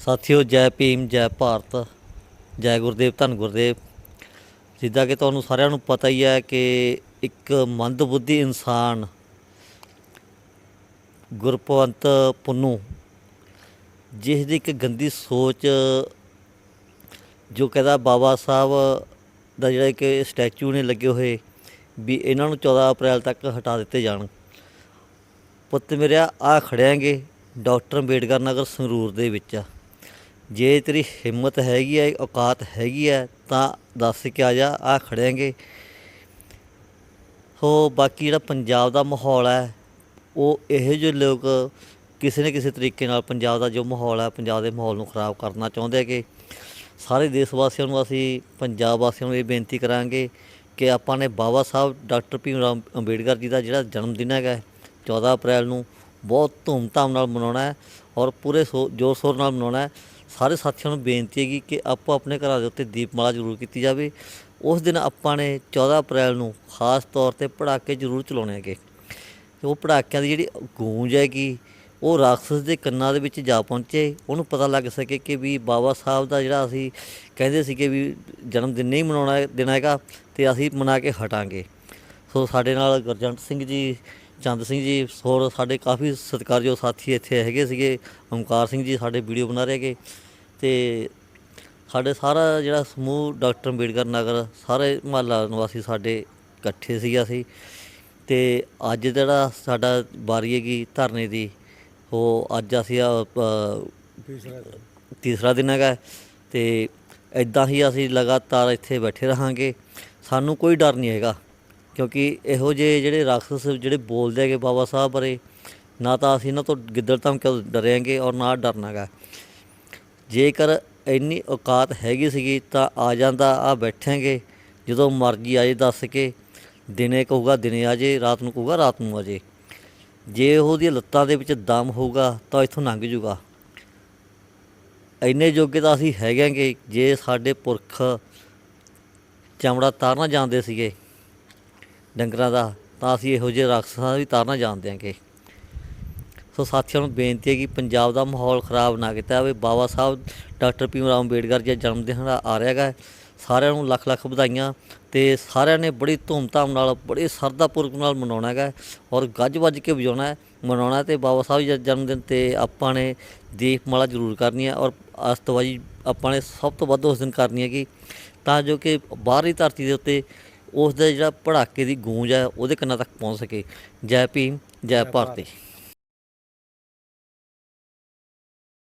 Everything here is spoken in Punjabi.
ਸਾਥੀਓ, ਜੈ ਭੀਮ, ਜੈ ਭਾਰਤ, ਜੈ ਗੁਰਦੇਵ, ਧੰਨ ਗੁਰਦੇਵ। ਜਿੱਦਾਂ ਕਿ ਤੁਹਾਨੂੰ ਸਾਰਿਆਂ ਨੂੰ ਪਤਾ ਹੀ ਹੈ ਕਿ ਇੱਕ ਮੰਦਬੁੱਧੀ ਇਨਸਾਨ ਗੁਰਪਵੰਤ ਪੁੰਨੂ, ਜਿਸ ਦੀ ਇੱਕ ਗੰਦੀ ਸੋਚ, ਜੋ ਕਹਿੰਦਾ ਬਾਬਾ ਸਾਹਿਬ ਦਾ ਜਿਹੜਾ ਕਿ ਸਟੈਚੂ ਨੇ ਲੱਗੇ ਹੋਏ, ਵੀ ਇਹਨਾਂ ਨੂੰ 14 ਅਪ੍ਰੈਲ ਤੱਕ ਹਟਾ ਦਿੱਤੇ ਜਾਣ। ਪੁੱਤ ਮੇਰਿਆ ਆ ਖੜਿਆਂਗੇ ਡਾਕਟਰ ਅੰਬੇਡਕਰ ਨਗਰ ਸੰਗਰੂਰ ਦੇ ਵਿੱਚ। ਜੇ ਤੇਰੀ ਹਿੰਮਤ ਹੈਗੀ ਹੈ ਔਕਾਤ ਹੈਗੀ ਹੈ ਤਾਂ ਦੱਸ ਕੇ ਆ ਜਾ ਆ ਖੜਿਆਂਗੇ। ਹੋ ਬਾਕੀ ਜਿਹੜਾ ਪੰਜਾਬ ਦਾ ਮਾਹੌਲ ਹੈ ਉਹ ਇਹੋ ਜਿਹੇ ਲੋਕ ਕਿਸੇ ਨਾ ਕਿਸੇ ਤਰੀਕੇ ਨਾਲ ਪੰਜਾਬ ਦਾ ਜੋ ਮਾਹੌਲ ਹੈ ਪੰਜਾਬ ਦੇ ਮਾਹੌਲ ਨੂੰ ਖਰਾਬ ਕਰਨਾ ਚਾਹੁੰਦੇ ਆ ਕਿ ਸਾਰੇ ਦੇਸ਼ ਵਾਸੀਆਂ ਨੂੰ ਅਸੀਂ ਪੰਜਾਬ ਵਾਸੀਆਂ ਨੂੰ ਇਹ ਬੇਨਤੀ ਕਰਾਂਗੇ ਕਿ ਆਪਾਂ ਨੇ ਬਾਬਾ ਸਾਹਿਬ ਡਾਕਟਰ ਭੀਮ ਰਾਮ ਅੰਬੇਡਕਰ ਜੀ ਦਾ ਜਿਹੜਾ ਜਨਮ ਦਿਨ ਹੈਗਾ ਹੈ, 14 ਅਪ੍ਰੈਲ ਨੂੰ ਬਹੁਤ ਧੂਮਧਾਮ ਨਾਲ ਮਨਾਉਣਾ ਹੈ ਔਰ ਪੂਰੇ ਸੋ- ਜ਼ੋਰ ਸ਼ੋਰ ਨਾਲ ਮਨਾਉਣਾ ਹੈ। ਸਾਰੇ ਸਾਥੀਆਂ ਨੂੰ ਬੇਨਤੀ ਹੈਗੀ ਕਿ ਆਪੋ ਆਪਣੇ ਘਰਾਂ ਦੇ ਉੱਤੇ ਦੀਪਮਾਲਾ ਜ਼ਰੂਰ ਕੀਤੀ ਜਾਵੇ। ਉਸ ਦਿਨ ਆਪਾਂ ਨੇ 14 ਅਪ੍ਰੈਲ ਨੂੰ ਖਾਸ ਤੌਰ ਤੇ ਪੜਾਕੇ ਜ਼ਰੂਰ ਚਲਾਉਣੇ ਹੈਗੇ। ਉਹ ਪੜਾਕਿਆਂ ਦੀ ਜਿਹੜੀ ਗੂੰਜ ਹੈਗੀ, ਉਹ ਰਾਖਸ਼ ਦੇ ਕੰਨਾਂ ਦੇ ਵਿੱਚ ਜਾ ਪਹੁੰਚੇ। ਉਹਨੂੰ ਪਤਾ ਲੱਗ ਸਕੇ ਕਿ ਵੀ ਬਾਬਾ ਸਾਹਿਬ ਦਾ ਜਿਹੜਾ ਅਸੀਂ ਕਹਿੰਦੇ ਸੀਗੇ ਵੀ ਜਨਮ ਦਿਨ ਨਹੀਂ ਮਨਾਉਣਾ ਹੈ- ਦੇਣਾ ਹੈਗਾ ਤੇ ਅਸੀਂ ਮਨਾ ਕੇ ਹਟਾਂਗੇ। ਸੋ ਸਾਡੇ ਨਾਲ ਗੁਰਜੰਟ ਸਿੰਘ ਜੀ ਚੰਦ ਸਿੰਘ ਜੀ, ਹੋਰ ਸਾਡੇ ਕਾਫੀ ਸਤਿਕਾਰਯੋਗ ਸਾਥੀ ਇੱਥੇ ਹੈਗੇ ਸੀਗੇ। ਓਮਕਾਰ ਸਿੰਘ ਜੀ ਸਾਡੇ ਵੀਡੀਓ ਬਣਾ ਰਹੇ ਹੈਗੇ। ਤੇ ਸਾਡੇ ਸਾਰਾ ਜਿਹੜਾ ਸਮੂਹ, ਡਾਕਟਰ ਅੰਬੇਡਕਰ ਨਗਰ, ਸਾਰੇ ਮਹੱਲਾ ਨਿਵਾਸੀ ਸਾਡੇ ਇਕੱਠੇ ਸੀ ਅਸੀਂ। ਤੇ ਅੱਜ ਜਿਹੜਾ ਸਾਡਾ ਵਾਰੀ ਹੈਗੀ ਧਰਨੇ ਦੀ, ਉਹ ਅੱਜ ਅਸੀਂ ਤੀਸਰਾ ਦਿਨ ਹੈਗਾ। ਤੇ ਇਦਾਂ ਹੀ ਅਸੀਂ ਲਗਾਤਾਰ ਇੱਥੇ ਬੈਠੇ ਰਹਾਂਗੇ। ਸਾਨੂੰ ਕੋਈ ਡਰ ਨਹੀਂ ਹੈਗਾ। ਕਿਉਂਕਿ ਇਹੋ ਜਿਹੇ ਜਿਹੜੇ ਰਾਖਸ਼ ਜਿਹੜੇ ਬੋਲਦੇ ਹੈਗੇ ਬਾਬਾ ਸਾਹਿਬ ਬਾਰੇ, ਨਾ ਤਾਂ ਅਸੀਂ ਇਹਨਾਂ ਤੋਂ ਗਿੱਦੜ ਧਮਕੇ ਤੋਂ ਡਰਾਂਗੇ ਔਰ ਨਾ ਡਰਨਾਗਾ। ਜੇਕਰ ਇੰਨੀ ਔਕਾਤ ਹੈਗੀ ਸੀਗੀ ਤਾਂ ਆ ਜਾਂਦਾ, ਆ ਬੈਠਾਂਗੇ, ਜਦੋਂ ਮਰਜ਼ੀ ਆਏ ਦੱਸ ਕੇ, ਦਿਨੇ ਕਹੂਗਾ ਦਿਨੇ ਆ ਜੇ ਰਾਤ ਨੂੰ ਕਹੂਗਾ ਰਾਤ ਨੂੰ ਆ ਜੇ ਜੇ ਉਹਦੀਆਂ ਲੱਤਾਂ ਦੇ ਵਿੱਚ ਦਮ ਹੋਊਗਾ ਤਾਂ ਇੱਥੋਂ ਲੰਘ ਜੂਗਾ। ਇੰਨੇ ਜੋਗੇ ਤਾਂ ਅਸੀਂ ਹੈਗਾਂਗੇ, ਜੇ ਸਾਡੇ ਪੁਰਖ ਚਮੜਾ ਤਾਰਨਾ ਜਾਂਦੇ ਸੀਗੇ। ਡੰਗਰਾਂ ਦਾ, ਤਾਂ ਅਸੀਂ ਇਹੋ ਜਿਹੇ ਰਾਖਸ਼ਾਂ ਦਾ ਵੀ ਤਾਰਨਾ ਜਾਣਦੇ ਹਾਂਗੇ ਸੋ ਸਾਥੀਆਂ ਨੂੰ ਬੇਨਤੀ ਹੈ ਕਿ ਪੰਜਾਬ ਦਾ ਮਾਹੌਲ ਖਰਾਬ ਨਾ ਕੀਤਾ ਜਾਵੇ। ਬਾਬਾ ਸਾਹਿਬ, ਡਾਕਟਰ ਭੀਮ ਰਾਓ ਅੰਬੇਡਕਰ ਜੀ ਦਾ ਜਨਮ ਦਿਨ ਆ ਰਿਹਾ ਹੈਗਾ। ਸਾਰਿਆਂ ਨੂੰ ਲੱਖ ਲੱਖ ਵਧਾਈਆਂ ਤੇ ਸਾਰਿਆਂ ਨੇ ਬੜੀ ਧੂਮਧਾਮ ਨਾਲ, ਬੜੇ ਸਰਦਾਪੂਰਵਕ ਨਾਲ ਮਨਾਉਣਾ ਹੈਗਾ। ਔਰ ਗੱਜ ਵੱਜ ਕੇ ਵਜਾਉਣਾ ਹੈ, ਮਨਾਉਣਾ ਤੇ ਬਾਬਾ ਸਾਹਿਬ ਜੀ ਜਨਮ ਦਿਨ ਤੇ ਆਪਾਂ ਨੇ ਦੀਪਮਾਲਾ ਜ਼ਰੂਰ ਕਰਨੀ ਹੈ। ਔਰ ਅਸਤਵਾਜੀ ਆਪਾਂ ਨੇ ਸਭ ਤੋਂ ਵੱਧ ਉਸ ਦਿਨ ਕਰਨੀ ਹੈਗੀ। ਤਾਂ ਜੋ ਕਿ ਬਾਹਰੀ ਧਰਤੀ ਦੇ ਉੱਤੇ ਉਸ ਦਾ ਜਿਹੜਾ ਪੜਾਕੇ ਦੀ ਗੂੰਜ ਹੈ ਉਹਦੇ ਕੰਨਾਂ ਤੱਕ ਪਹੁੰਚ ਸਕੇ। ਜੈ ਭੀਮ ਜੈ ਭਾਰਤੀ।